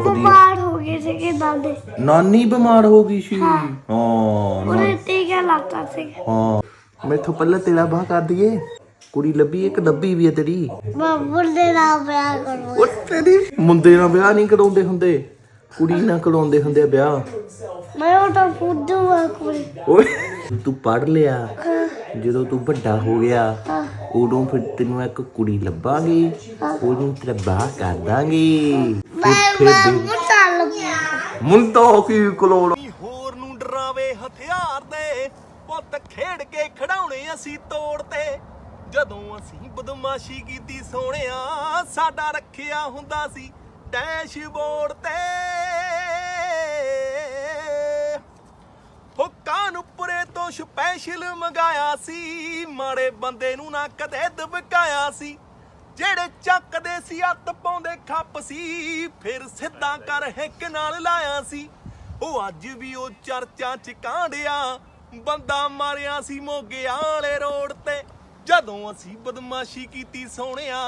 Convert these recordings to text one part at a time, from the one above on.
ਬਿਮਾਰ ਹੋ ਗਏ ਸੀਗੇ ਦਾਦੇ ਨਾਨੀ ਬਿਮਾਰ ਹੋ ਗਈ ਸੀ। ਹਾਂ। ਉਹਨੇ ਟੀਕਾ ਲਾਤਾ ਸੀ ਹਾਂ। ਮੈਥੋਂ ਪਹਿਲਾਂ ਤੇਰਾ ਬਾਹ ਕਰ ਦਈਏ। ਕੁੜੀ ਲੱਭੀ ਇੱਕ ਡੱਬੀ ਵੀ ਹੈ ਤੇਰੀ। ਬਾਬੂ ਦੇ ਨਾਲ ਵਿਆਹ ਕਰੋ ਉਹ ਤੇਰੀ ਮੁੰਡੇ ਨਾਲ ਵਿਆਹ ਨਹੀਂ ਕਰਾਉਂਦੇ ਹੁੰਦੇ। ਕੁੜੀ ਨਾਲ ਕਰਾਉਂਦੇ ਹੁੰਦੇ ਆ ਵਿਆਹ। ਮੈਂ ਉਹ ਤਾਂ ਫੁੱਦੂ ਆ ਕੋਈ। ਓਏ ਤੂੰ ਪੜ ਲਿਆ। ਜਦੋਂ ਤੂੰ ਵੱਡਾ ਹੋ ਗਿਆ ਉਦੋਂ ਫਿਰ ਤੈਨੂੰ ਇੱਕ ਕੁੜੀ ਲੱਭਾਂਗੇ। ਉਹਨੂੰ ਤੇਰਾ ਬਾਹ ਕਰ ਦਾਂਗੇ। ਮੈਂ ਮੈਂ ਮੁੰਡਾ ਲੱਭਿਆ ਮੁੰਡਾ ਕੀ ਕਲੋੜ ਹੋਰ ਨੂੰ ਡਰਾਵੇ ਹਥਿਆਰ ਦੇ। ਪੁੱਤ ਖੇਡ ਕੇ ਖੜਾਉਣੇ ਅਸੀਂ ਤੋੜ ਤੇ। ਜਦੋਂ ਅਸੀਂ ਬਦਮਾਸ਼ੀ ਕੀਤੀ ਸੋਹਣਿਆ ਸਾਡਾ ਰੱਖਿਆ ਹੁੰਦਾ ਸੀ ਡੈਸ਼ਬੋਰਡ ਤੇ। ਹੋ ਕਾਨੂੰਪੁਰੇ ਤੋਂ ਸਪੈਸ਼ਲ ਮੰਗਾਇਆ ਸੀ। ਮਾੜੇ ਬੰਦੇ ਨੂੰ ਨਾ ਕਦੇ ਦਬਕਾਇਆ ਸੀ। ਜਿਹੜੇ ਚੱਕਦੇ ਸੀ ਹੱਥ ਪਾਉਂਦੇ ਖੱਪ ਸੀ ਫਿਰ ਸਿੱਧਾ ਕਰ ਹਿੱਕ ਨਾਲ ਲਾਇਆ ਸੀ। ਉਹ ਅੱਜ ਵੀ ਉਹ ਚਰਚਾ ਚ ਕਾਂਡਿਆ ਬੰਦਾ ਮਾਰਿਆ ਸੀ ਮੋਗੇ ਵਾਲੇ ਰੋਡ ਤੇ। ਜਦੋਂ ਅਸੀਂ ਬਦਮਾਸ਼ੀ ਕੀਤੀ ਸੋਹਣਿਆ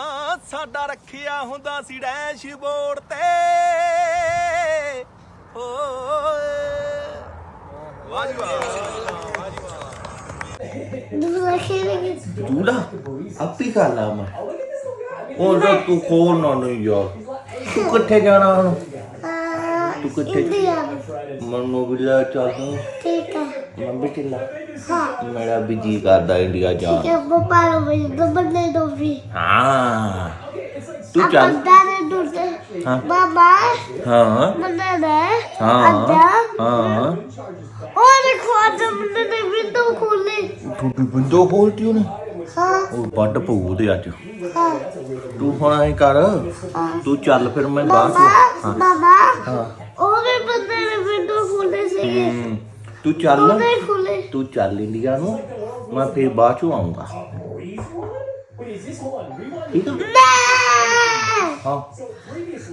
ਸਾਡਾ ਰੱਖਿਆ ਹੁੰਦਾ ਸੀ ਡੈਸ਼ਬੋਰਡ ਤੇ। ਓਏ ਵਾਹ ਜੀ ਵਾਹ ਦੂਲਾ ਆਪੀ ਕਰ ਲਾ ਮੈਂ। ਉਹ ਜੋ ਤੂੰ ਖੋਲ ਨਾ ਨਹੀਂ ਯਾਰ ਤੂੰ ਕਿੱਥੇ ਜਾਣਾ ਹੁਣ? ਤੂੰ ਕਿੱਥੇ ਇੰਡੀਆ। ਮਨੂ ਵੀ ਲੈ ਚੱਲ ਤੂੰ। ਠੀਕ ਹੈ ਮੈਂ ਵੀ ਚੱਲਾ। ਹਾਂ। ਮੇਰਾ ਵੀ ਜੀ ਕਰਦਾ ਇੰਡੀਆ ਜਾਣ। ਕਿ ਪਾਪਾ ਨੂੰ ਵੀ ਦਬਨੇ ਦੋ ਵੀ। ਹਾਂ। ਤੂੰ ਚੱਲ। ਅੱਧਾ ਨੇ ਦੂਸਰੇ ਹਾਂ। ਬਾਬਾ ਹਾਂ। ਮੰਨੇ ਨੇ ਹਾਂ। ਅੱਧਾ ਹਾਂ। ਉਹ ਦੇਖੋ ਅੱਜ ਮੰਨੇ ਨੇ ਵਿੰਡੋ ਖੋਲੀ ਤੂੰ ਵਿੰਡੋ ਖੋਲਤੀ ਉਹਨੇ? ਹਾਂ। ਉਹ ਵੱਡ ਪਊ ਉਹਦੇ ਅੱਜ। ਹਾਂ ਤੂੰ ਹੁਣ ਐ ਕਰ ਤੂੰ ਚੱਲ ਫਿਰ ਮੈਂ ਬਾਹਰ ਹਾਂ। ਬਾਬਾ ਹਾਂ। ਉਹ ਵੀ ਬੰਦੇ ਨੇ ਵਿੰਡੋ ਖੋਲੇ ਸੀਗੇ। ਹਮ, ਤੂੰ ਚੱਲ। ਖੋਲੇ। ਤੂੰ ਚੱਲ ਇੰਡੀਆ ਨੂੰ ਮੈਂ ਫਿਰ ਬਾਅਦ ਚੋਂ ਆਉਂਗਾ ਠੀਕ ਆ? ਹਾਂ।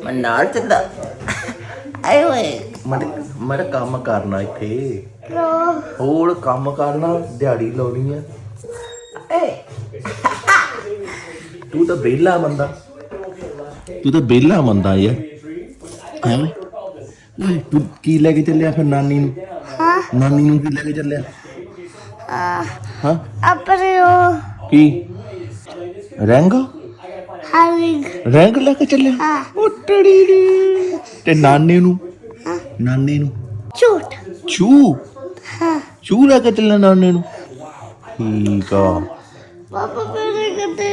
ਮੈਂ ਨਾਲ ਚੱਲਦਾ। ਆਏ ਓਏ ਮੈਂ ਮੈਂ ਕੰਮ ਕਰਨਾ ਇੱਥੇ। ਲੋ ਹੋਰ ਕੰਮ ਕਰਨਾ ਦਿਹਾੜੀ ਲਾਉਣੀ ਆ। ਏ। ਤੂੰ ਤਾਂ ਬੇਲਾ ਬੰਦਾ। ਤੂੰ ਤਾਂ ਬੇਲਾ ਬੰਦਾ ਯਾਰ ਹੈ? ਓਏ ਤੂੰ ਕੀ ਲੈ ਕੇ ਚੱਲਿਆ ਫਿਰ ਨਾਨੀ ਨੂੰ? ਹਾਂ। ਨਾਨੀ ਨੂੰ ਕੀ ਲੈ ਕੇ ਚੱਲਿਆ? ਆ ਹਾਂ? ਆਪਣੇ ਉਹ ਕੀ? ਰੰਗ? ਰੰਗ ਲੈ ਕੇ ਚੱਲਿਆ? ਹਾਂ। ਉਹ ਟੜੀ ਡੀ। ਤੇ ਨਾਨੀ ਨੂੰ? ਨਾਨੀ ਨੂੰ? ਝੂਠ। ਚੂ ਹਾਂ। ਚੂ ਲੈ ਕੇ ਚੱਲਿਆ ਨਾਨੀ ਨੂੰ? ਠੀਕ ਆ ਪਾਪਾ ਮੇਰੇ ਕਿਤੇ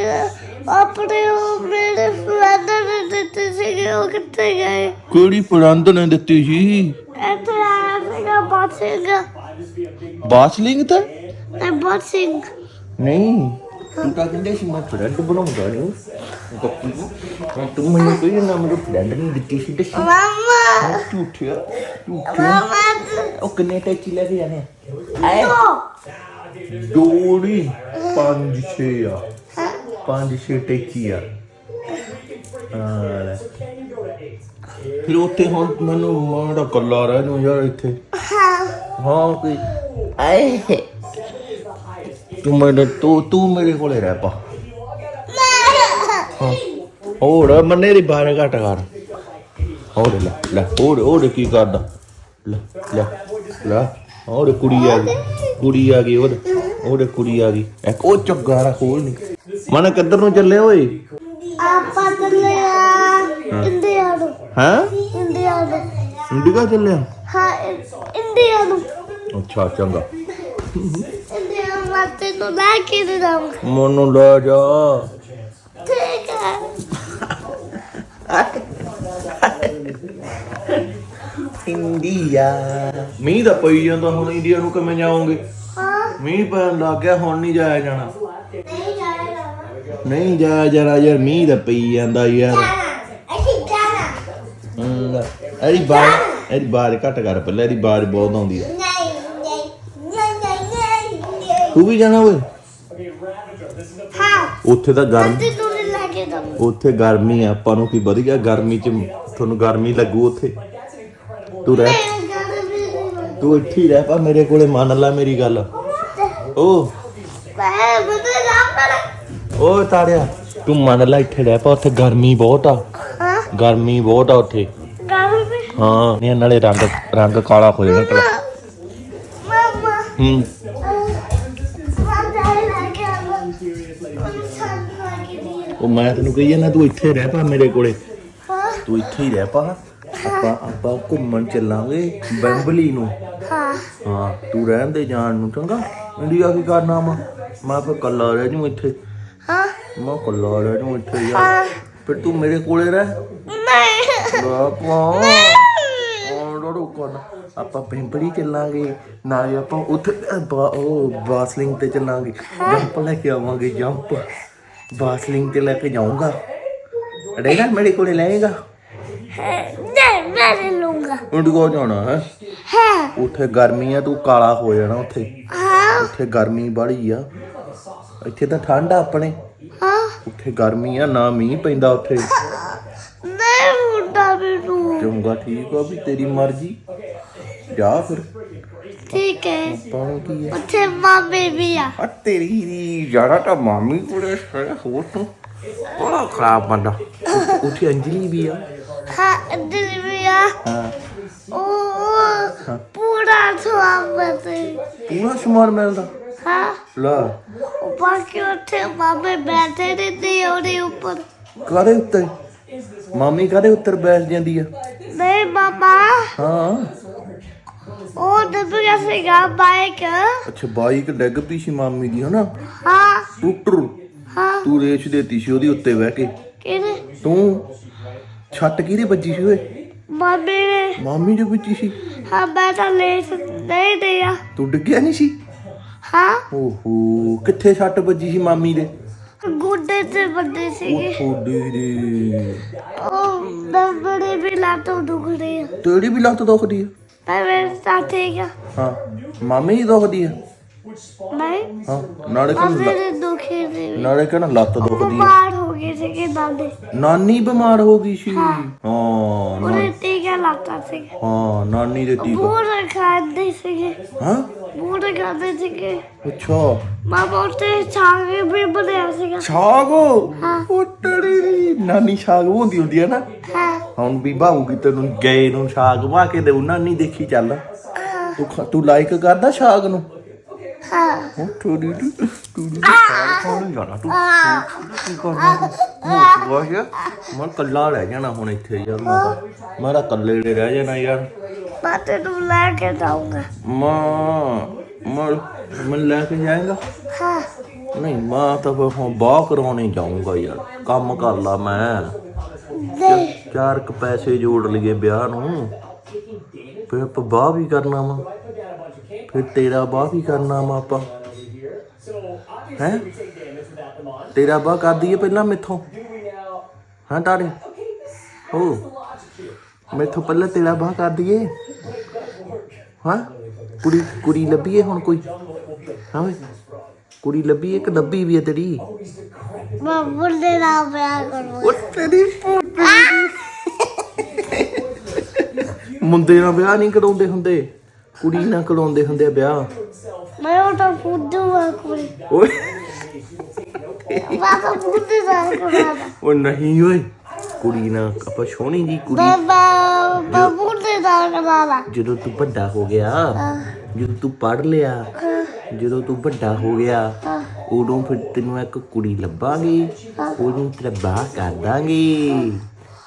ਆਪਣੇ ਉਹ ਮੇਰੇ ਫਰੈਂਡ ਨੇ ਦਿੱਤੇ ਸੀਗੇ ਉਹ ਕਿੱਥੇ ਗਏ ਕਿਹੜੀ ਪੜੰਦ ਨੇ ਦਿੱਤੀ ਸੀ ਇੱਥੇ ਆਇਆ ਸੀਗਾ ਬਾਸਿੰਗ ਬਾਸਲਿੰਗ ਤਾਂ ਤੇ ਬਾਸਿੰਗ ਨਹੀਂ ਤੂੰ ਤਾਂ ਕਹਿੰਦੇ ਸੀ ਮੈਂ ਫਰੈਂਡ ਬਣਾਉਂਦਾ ਨਹੀਂ ਗੱਪੀ ਹੁਣ ਤੂੰ ਮੈਨੂੰ ਕੋਈ ਨਾ ਮੈਨੂੰ ਫਰੈਂਡ ਨਹੀਂ ਦਿੱਤੀ ਸੀ ਦੱਸੀ ਮਾਮਾ ਝੂਠਿਆ ਝੂਠਿਆ ਮਾਮਾ ਉਹ ਕਿੰਨੇ ਟੈਚੀ ਲੈ ਕੇ ਜਾਣੇ ਆ ਆਏ ਤੋ ਜੋੜੀ ਪੰਜ ਛੇ ਆ। ਪੰਜ ਛੇ ਟੇਕੀ ਆ। ਹਾਂ। ਲੈ। ਫਿਰ ਉੱਥੇ ਹੁਣ ਮੈਨੂੰ ਮਾੜਾ ਕੱਲਾ ਰਹਿ ਨੂੰ ਯਾਰ ਇੱਥੇ। ਹਾਂ ਕੋਈ ਆਏ। ਤੂੰ ਮੇਰੇ ਤੂੰ ਤੂੰ ਮੇਰੇ ਕੋਲੇ ਰਹਿ ਪਾ। ਹਾਂ। ਹੋਰ ਮੰਨੇ ਦੀ ਬਾਹਰ ਘਟ ਕਰ। ਹੋਰ ਲੈ ਲੈ, ਹੋਰ ਹੋਰ ਕੀ ਕਰਦਾ? ਲੈ ਲੈ ਲੈ। ਹੋਰ ਕੁੜੀ ਆ ਗਈ ਕੁੜੀ ਆ ਗਈ ਹੋਰ ਹੋਰ ਕੁੜੀ ਆ ਗਈ। ਇੱਕ ਉਹ ਚੱਗਾ ਰਾ ਖੋਲ ਨਹੀਂ ਮਨ ਕਿੱਧਰ ਨੂੰ ਚੱਲੇ ਓਏ? ਆਪਾਂ ਚੱਲੇ ਆ ਇੰਡੀਆ ਨੂੰ। ਹੈਂ? ਇੰਡੀਆ ਨੂੰ ਇੰਡੀਆ ਚੱਲਿਆ ਹਾਂ ਇੰਡੀਆ ਨੂੰ। ਅੱਛਾ ਚੰਗਾ। ਇੰਡੀਆ ਵਾਸਤੇ ਨੂੰ ਲੈ ਕੇ ਦੇ ਦਮ ਮਨੂੰ ਲੈ ਜਾ। ਠੀਕ ਹੈ ਇੰਡੀਆ ਮੀਂਹ ਦਾ ਪਈ ਜਾਂਦਾ ਹੁਣ ਇੰਡੀਆ ਨੂੰ ਕਿਵੇਂ ਜਾਓਗੇ? ਹਾਂ। ਮੀਂਹ ਪੈਣ ਲੱਗ ਗਿਆ ਹੁਣ ਨਹੀਂ ਜਾਇਆ ਜਾਣਾ। ਨਹੀਂ ਜਾਣਾ। ਨਹੀਂ ਜਾਇਆ ਜਾਣਾ ਯਾਰ ਮੀਂਹ ਦਾ ਪਈ ਜਾਂਦਾ ਯਾਰ। ਅਸੀਂ ਜਾਣਾ। ਬਾਰ ਇਹਦੀ ਬਾਰ ਘੱਟ ਕਰ ਪਹਿਲਾਂ ਇਹਦੀ ਬਾਰ ਬਹੁਤ ਆਉਂਦੀ ਆ। ਨਹੀਂ ਨਹੀਂ ਨਹੀਂ ਨਹੀਂ ਨਹੀਂ ਤੂੰ ਵੀ ਜਾਣਾ ਓਏ? ਹਾਂ। ਉੱਥੇ ਤਾਂ ਗਰਮ ਉੱਥੇ ਗਰਮੀ ਆ ਆਪਾਂ ਨੂੰ ਕੀ ਵਧੀਆ ਗਰਮੀ ਚ ਤੁਹਾਨੂੰ ਗਰਮੀ ਲੱਗੂ ਉੱਥੇ। ਤੂੰ ਰਹਿ। ਤੂੰ ਇੱਥੇ ਹੀ ਰਹਿ ਪਾ, ਮੇਰੇ ਕੋਲੇ ਮੰਨ ਲੈ ਮੇਰੀ ਗੱਲ। ਓ। ਮੈਂ ਓ ਤਾੜਿਆ, ਤੂੰ ਮੰਨ ਲੈ ਇੱਥੇ ਰਹਿ ਪਾ, ਉੱਥੇ ਗਰਮੀ ਬਹੁਤ ਆ। ਗਰਮੀ ਬਹੁਤ ਆ ਉੱਥੇ। ਹਾਂ, ਨਹੀਂ, ਨਾਲੇ ਰੰਗ ਰੰਗ ਕਾਲਾ ਹੋ ਜਾਣਾ ਤੇਰਾ। ਹੂੰ। ਉਹ ਮੈਂ ਤੈਨੂੰ ਕਹੀ ਜਾਂਦਾ, ਤੂੰ ਇੱਥੇ ਰਹਿ ਪਾ ਮੇਰੇ ਕੋਲੇ। ਤੂੰ ਇੱਥੇ ਹੀ ਰਹਿ ਪਾ। ਆਪਾਂ ਆਪਾਂ ਘੁੰਮਣ ਚੱਲਾਂਗੇ ਬੰਬਲੀ ਨੂੰ। ਹਾਂ। ਹਾਂ ਤੂੰ ਰਹਿਣ ਦੇ ਜਾਣ ਨੂੰ ਚੰਗਾ? ਇੰਡੀਆ ਕੀ ਕਰਨਾ ਵਾ? ਮੈਂ ਫਿਰ ਕੱਲਾ ਰਹਿ ਜੂ ਇੱਥੇ। ਹਾਂ। ਮੈਂ ਕੱਲਾ ਰਹਿ ਜੂ ਇੱਥੇ ਯਾਰ। ਫਿਰ ਤੂੰ ਮੇਰੇ ਕੋਲੇ ਰਹਿ। ਨਹੀਂ। ਬਾਪਾ ਰੋੜੋ ਕੋਣ ਆਪਾਂ ਪਿੰਪੜੀ ਚੱਲਾਂਗੇ ਨਾਲੇ ਆਪਾਂ ਉੱਥੇ ਉਹ ਬਾਸਲਿੰਗ ਤੇ ਚੱਲਾਂਗੇ। ਜੰਪ ਲੈ ਕੇ ਆਵਾਂਗੇ ਜੰਪ। ਬਾਸਲਿੰਗ ਤੇ ਲੈ ਕੇ ਜਾਊਂਗਾ। ਰਹੇਗਾ ਮੇਰੇ ਕੋਲੇ ਲਏਗਾ? ਨਹੀਂ ਮੈਂ ਨਹੀਂ ਲੂੰਗਾ ਇੰਡੀਗੋ ਜਾਣਾ ਹੈ? ਹਾਂ। ਉੱਥੇ ਗਰਮੀ ਆ ਤੂੰ ਕਾਲਾ ਹੋ ਜਾਣਾ ਉੱਥੇ। ਹਾਂ। ਉੱਥੇ ਗਰਮੀ ਬੜੀ ਆ। ਇੱਥੇ ਤਾਂ ਠੰਡ ਆ ਆਪਣੇ। ਹਾਂ। ਉੱਥੇ ਗਰਮੀ ਆ ਨਾ ਮੀਂਹ ਪੈਂਦਾ ਉੱਥੇ। ਨਹੀਂ ਮੈਨੂੰ ਚੰਗਾ ਠੀਕ ਆ ਵੀ ਤੇਰੀ ਮਰਜ਼ੀ। ਜਾ ਫਿਰ। ਠੀਕ ਹੈ। ਪਾਉਂ ਕੀ ਆ ਉੱਥੇ ਮਾਮੇ ਵੀ ਆ। ਆ ਤੇਰੀ ਦੀ ਜਾਣਾ ਤਾਂ ਮਾਮੀ ਕੋਲੇ ਸਾਰਾ ਹੋਰ ਤੂੰ। ਬੜਾ ਖਰਾਬ ਬੰਦਾ। ਉੱਥੇ ਅੰਜਲੀ ਵੀ ਆ। ਹਾਂ ਇੱਧਰ ਵੀ ਆ ਹਾਂ। ਉਹ ਪੂਰਾ ਸਵਾਗਤ ਹੈ। ਪੂਰਾ ਸਮਾਨ ਮਿਲਦਾ? ਹਾਂ। ਲਾ। ਉਹ ਬਾਕੀ ਉੱਥੇ ਮਾਮੇ ਬੈਠੇ ਨੇ ਤੇ ਉਹਦੇ ਉੱਪਰ। ਕਾਦੇ ਉੱਤੇ? ਮਾਮੀ ਕਾਦੇ ਉੱਤਰ ਬੈਠ ਜਾਂਦੀ ਆ? ਨਹੀਂ ਮਾਮਾ। ਹਾਂ। ਉਹ ਦੱਬ ਗਿਆ ਸੀਗਾ ਬਾਈਕ। ਅੱਛਾ ਬਾਈਕ ਡਿੱਗ ਪਈ ਸੀ ਮਾਮੀ ਦੀ ਹਨਾ? ਹਾਂ। ਟੁੱਟਰ ਹਾਂ। ਤੂੰ ਰੇਚ ਦੇਤੀ ਸੀ ਉਹਦੀ ਉੱਤੇ ਬਹਿ ਕੇ। ਕਿਹਨੇ ਤੂੰ ਛੱਟ ਕਿਹਦੇ ਵੱਜੀ ਸੀ ਓਏ? ਮਾਮੇ ਨੇ। ਮਾਮੀ ਦੇ ਵੱਜੀ ਸੀ। ਹਾਂ ਮੈਂ ਤਾਂ ਲੈ ਨਹੀਂ ਦਿਆ। ਤੂੰ ਡਿੱਗਿਆ ਨਹੀਂ ਸੀ? ਹਾਂ। ਓਹੋ ਕਿੱਥੇ ਛੱਟ ਵੱਜੀ ਸੀ ਮਾਮੀ ਦੇ? ਗੁੱਡੇ ਤੇ ਵੱਡੇ ਸੀਗੇ। ਥੋੜੀ ਦੇ। ਉਹ ਦਬੜੇ ਵੀ ਲਾਤੋਂ ਦੁਖਦੇ ਆ। ਤੇਰੀ ਵੀ ਲੱਤ ਦੁਖਦੀ ਆ? ਮੈਂ ਮੇਰੇ ਸਾਥੇ ਗਿਆ ਹਾਂ ਮਾਮੀ ਦੁਖਦੀ ਆ? ਹਾਂ ਨਾਲੇ ਦੇ ਦੁਖੇ ਦੇ ਲੱਤ ਉਹ ਦੁਖਦੀ ਆ। ਬਿਮਾਰ ਹੋ ਗਏ ਸੀਗੇ ਦਾਦੇ। ਨਾਨੀ ਬਿਮਾਰ ਹੋ ਗਈ ਸੀ। ਹਾਂ। ਨਾ- ਉਹਨੇ ਟੀਕਾ ਲਾਤਾ ਸੀਗੇ ਹਾਂ ਨਾਨੀ ਦੇ। ਟੀਕਾ ਬੂढ़े ਖਾਂਦੇ ਸੀਗੇ। ਹਾਂ? ਬੂढ़े ਖਾਂਦੇ ਸੀਗੇ। ਅੱਛਾ। ਮਾਮਾ ਉੱਤੇ ਛਾਂਗ ਵੀ ਬਣਿਆ ਸੀਗਾ। ਛਾਗ? ਹਾਂ। ਉਹ ਟੜੀ ਦੀ ਨਾਨੀ ਛਾਗ ਹੁੰਦੀ ਹੁੰਦੀ ਆ ਨਾ। ਹਾਂ। ਹੁਣ ਵੀ ਬਾਹੂਗੀ ਤੈਨੂੰ ਗਏ ਨੂੰ ਛਾਗ ਵਾ ਕੇ ਦੇਉ ਨਾਨੀ ਦੇਖੀ ਚੱਲ। ਹਾਂ, ਤੂੰ ਖਾ- ਤੂੰ ਲਾਈਕ ਕਰਦਾ ਛਾਗ ਨੂੰ? ਹਾਂ। ਉਹ ਟੜੀ ਦੀ ਟੜੀ ਦੀ ਛਾਗ ਖਾਣ ਜਾਣਾ ਤੂੰ। ਕੀ ਕਰਨਾ ਮੋਟ ਵਾਹਿਆ ਮੈਂ ਕੱਲਾ ਰਹਿ ਜਾਣਾ ਹੁਣ ਇੱਥੇ ਯਾਰ ਮੈਂ ਤਾਂ- ਮੈਂ ਤਾਂ ਕੱਲੇ ਦੇ ਰਹਿ ਜਾਣਾ ਯਾਰ। ਮੈਂ ਤੈਨੂੰ ਲੈ ਕੇ ਜਾਊਂਗਾ। ਮਾਂ ਮੈਂ ਮੈਂ ਲੈ ਕੇ ਜਾਏਗਾ? ਹਾਂ। ਨਹੀਂ ਮਾਂ ਤਾਂ ਫਿਰ ਹੁਣ ਬਾਹ ਕਰਾਉਣੇ ਜਾਊਂਗਾ ਯਾਰ। ਕੰਮ ਕਰ ਲਾ ਮੈਂ। ਚਾਰ ਕ ਪੈਸੇ ਜੋੜ ਲਈਏ ਵਿਆਹ ਨੂੰ। ਫਿਰ ਆਪਾਂ ਬਾਹ ਵੀ ਕਰਨਾ ਵਾ। ਫਿਰ ਤੇਰਾ ਬਾਹ ਵੀ ਕਰਨਾ ਵਾ ਆਪਾਂ। ਹੈ? ਤੇਰਾ ਬਾਹ ਕਰ ਦਈਏ ਪਹਿਲਾਂ ਮੈਥੋਂ। ਹਾਂ ਤਾੜੇ ਹੋ ਮੈਥੋਂ ਪਹਿਲਾਂ ਤੇਰਾ ਬਾਹ ਕਰ ਦਈਏ। ਹਾਂ? ਕੁੜੀ ਕੁੜੀ ਲੱਭੀਏ ਹੁਣ ਕੋਈ। ਹਾਂ ਵੇ ਕੁੜੀ ਲੱਭੀ ਇੱਕ ਦੱਬੀ ਵੀ ਹੈ ਤੇਰੀ? ਮੈਂ ਬੁੱਢੇ ਨਾਲ ਵਿਆਹ ਕਰੂੰਗਾ ਉਹ ਤੇਰੀ ਮੁੰਡੇ ਨਾਲ ਵਿਆਹ ਨਹੀਂ ਕਰਾਉਂਦੇ ਹੁੰਦੇ। ਕੁੜੀ ਨਾਲ ਕਰਾਉਂਦੇ ਹੁੰਦੇ ਆ ਵਿਆਹ। ਮੈਂ ਉਹ ਤਾਂ ਫੁੱਦੂ ਆ ਕੁੜੀ ਓਏ। ਤਾਂ ਬੁੱਢੇ ਨਾਲ ਕਰਾਂਗਾ ਉਹ ਨਹੀਂ ਓਏ ਕੁੜੀ ਨਾਲ ਆਪਾਂ ਸੋਹਣੀ ਜੀ ਕੁੜੀ। ਮੈਂ ਬੁੱਢੇ ਨਾਲ ਕਰਾਂਗਾ ਜਦੋਂ ਤੂੰ ਵੱਡਾ ਹੋ ਗਿਆ ਜਦੋਂ ਤੂੰ ਪੜ ਲਿਆ ਜਦੋਂ ਤੂੰ ਵੱਡਾ ਹੋ ਗਿਆ ਉਦੋਂ ਫਿਰ ਤੈਨੂੰ ਇੱਕ ਕੁੜੀ ਲੱਭਾਂਗੇ ਉਹਨੂੰ ਤੇਰਾ ਬਾਹ ਕਰ ਦਾਂਗੇ।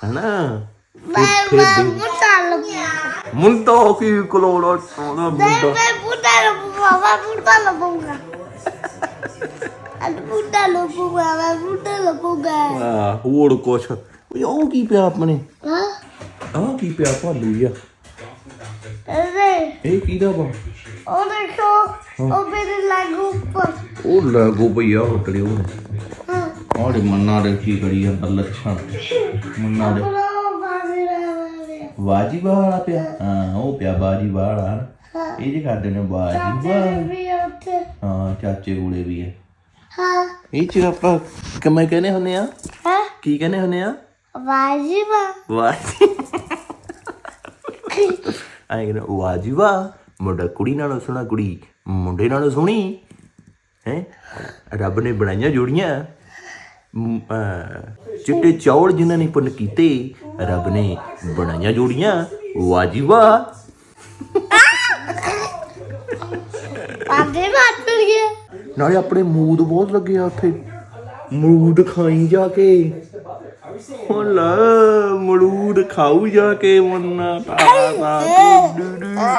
ਹਨਾ? ਮੈਂ ਮੈਂ ਬੁੱਢਾ ਲੱਗੂਗਾ ਮੁੰਡਾ ਕੀ ਕਲੋੜਾ ਸੋਹਣਾ ਨਹੀਂ ਮੁੰਡਾ। ਮੈਂ ਬੁੱਢਾ ਲੱਗੂਗਾ ਮੈਂ ਬੁੱਢਾ ਲੱਗੂਗਾ। ਅੱਜ ਬੁੱਢਾ ਲੱਗੂਗਾ ਮੈਂ ਬੁੱਢਾ ਲੱਗੂਗਾ। ਆ ਹੋਰ ਕੁਛ? ਓਏ ਉਹ ਕੀ ਪਿਆ ਆਪਣੇ? ਹਾਂ? ਆਹ ਕੀ ਪਿਆ ਭਾਲੂ ਜਿਹਾ ਇਹ ਕਿਹਦਾ ਵਾ? ਉਹ ਦੇਖੋ ਉਹ ਮੇਰੇ ਲਾਗੂ ਉੱਪਰ। ਉਹ ਲਾਗੋ ਭਈਆ ਹੋਟਲੇ ਉਹ? ਹਾਂ। ਆੜੇ ਮੰਨਾ ਦੇ ਕੀ ਕਰੀ ਜਾਂਦਾ ਲੱਛਣ। ਮੰਨਾ ਦੇ ਬਾਜੀ ਵਾਲਾ ਪਿਆ। ਹਾਂ ਉਹ ਪਿਆ ਬਾਜੀ ਵਾਲਾ ਇਹ ਜੀ ਕਰਦੇ ਨੇ ਬਾਜੀ ਵਾਲਾ ਵੀ ਉੱਥੇ। ਹਾਂ ਚਾਚੇ ਕੋਲੇ ਵੀ ਹੈ ਹਾਂ। ਇਹ ਚ ਆਪਾਂ ਕਿਵੇਂ ਕਹਿੰਦੇ ਹੁੰਨੇ ਆ? ਹਾਂ? ਕੀ ਕਹਿੰਦੇ ਹੁੰਨੇ ਆ? ਬਾਜ਼ੀ ਵਾ ਵਾਜੀ ਆਏ ਕਹਿੰਦੇ ਵਾਜੀ ਵਾਹ ਮੁੰਡਾ ਕੁੜੀ ਨਾਲੋਂ ਸੋਹਣਾ ਕੁੜੀ ਮੁੰਡੇ ਨਾਲੋਂ ਸੋਹਣੀ। ਹੈ? ਰੱਬ ਨੇ ਬਣਾਈਆਂ ਜੋੜੀਆਂ। ਚਿੱਟੇ ਚੌਲ ਜਿਨ੍ਹਾਂ ਨੇ ਪੁੰਨ ਕੀਤੇ ਰੱਬ ਨੇ ਬਣਾਈਆਂ ਜੋੜੀਆਂ ਵਾਹ ਆਦੇ ਬਾਤ ਕਰ ਗਿਆ ਨਾਲੇ ਆਪਣੇ ਮੂਦ ਬਹੁਤ ਲੱਗੇ ਆ ਉੱਥੇ। ਮਰੂਦ ਖਾਈ ਜਾ ਕੇ। ਹੁਣ ਲਾ ਮਰੂਦ ਖਾਊ ਜਾ ਕੇ ਮੰਨਾ ਤਾ ਤਾ ਡੂ ਡੂ ਨਾ